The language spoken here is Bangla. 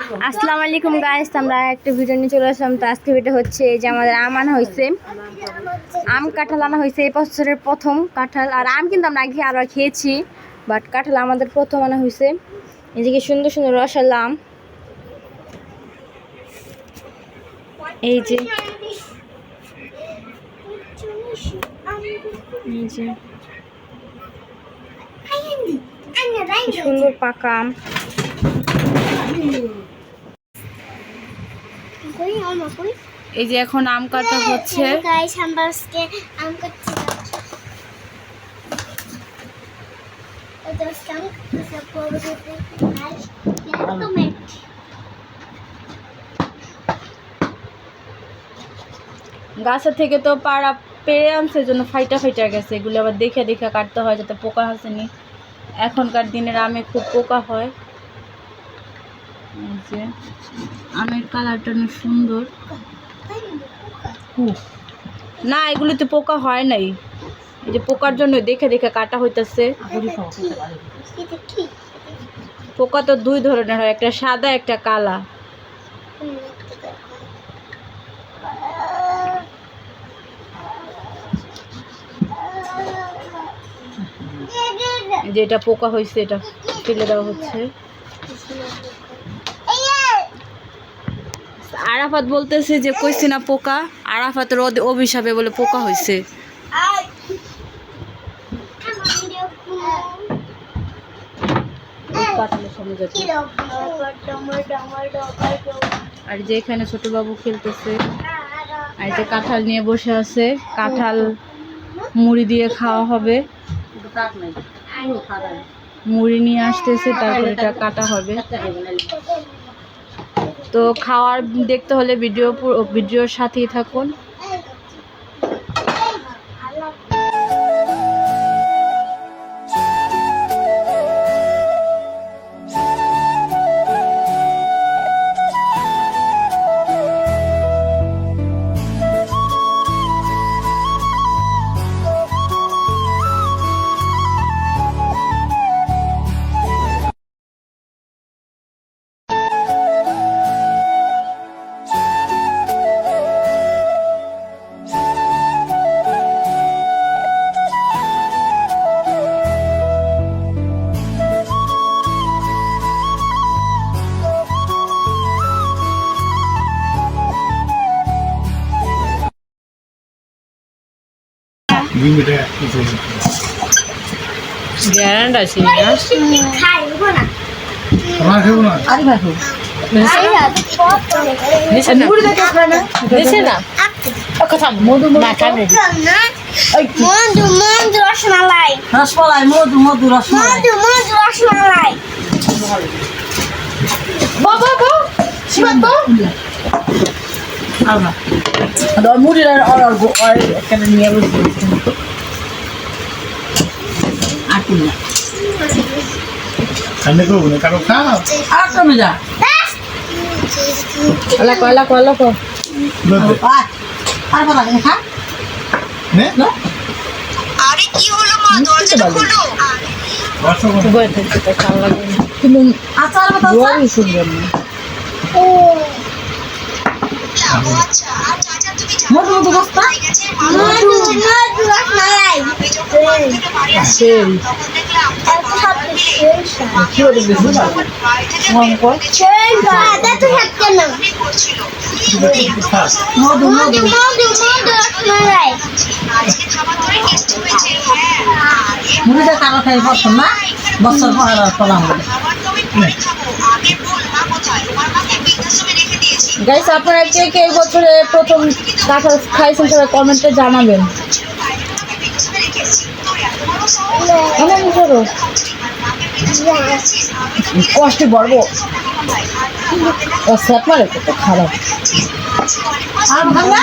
আসসালামু আলাইকুম গাইস আমরা একটা ভিডিও নিয়ে চলে আসলাম। তো আজকে ভিডিও হচ্ছে এই যে আমাদের আম আনা হয়েছে। আম কাঁঠাল আনা হয়েছে। এই বছরের প্রথম কাঁঠাল। আর আম কিন্তু আমরা আগে আরও খেয়েছি বাট কাঁঠাল আমাদের প্রথম আনা হয়েছে। এদিকে সুন্দর সুন্দর রসাল আম। এই যে এই যে। সুন্দর পাকা আম। এই যে এখন আম কাটা হচ্ছে। গাছের থেকে তো পাড়া পেরে আনছে জন্য ফাইটা ফাইটা গেছে। এগুলো আবার দেখে দেখে কাটতে হয় যাতে পোকা আসেনি। এখনকার দিনের আমে খুব পোকা হয়। যে, আমের কালারটা অনেক সুন্দর। না এগুলিতে পোকা হয় নাই। এই যে পোকার জন্য দেখে দেখে কাটা হইতেছে। পোকা তো দুই ধরনের হয়, একটা সাদা, একটা কালা। এই যে এটা পোকা হয়েছে এটা ফেলে দেওয়া হচ্ছে। আরাফাত বলতেছে যে, কইছি না পোকা? আরাফাতের অধি- অভিশাপে বলে, পোকা হয়েছে। আর যে এখানে ছোট বাবু খেলতেছে, আর যে কাঁঠাল নিয়ে বসে আছে, কাঁঠাল মুড়ি দিয়ে খাওয়া হবে। মুড়ি নিয়ে আসতেছে, তারপর এটা কাটা হবে। তো খাওয়ার দেখতে হলে ভিডিও ভিডিওর সাথেই থাকুন। গ্যারান্ড আছে মধু মধু রসমালাই রসমালাই মধু মধু রসমালাই মধু মধু রসমালাই বাবা বাবা শিবাত বাবা আর মুড়ির আর আর আর আর এখানে নিয়ে বসে আটুন না ঠান্ডা করব না কারও খাও আর তুমি যা আলা কয়লা কয়লা কো আর আর খা নে। কিন্তু আচার বাবা সুন্দর না মধু মুড়িটা কারও খাই পছন্দ না বছর পর হবে। গাইস আপনারা কে কে এই বছরে প্রথম কাঁঠাল খাইছেন সবাই কমেন্টে জানাবেন। কষ্টে স্যাপ মারে কত খারাপ। আর ভাঙা।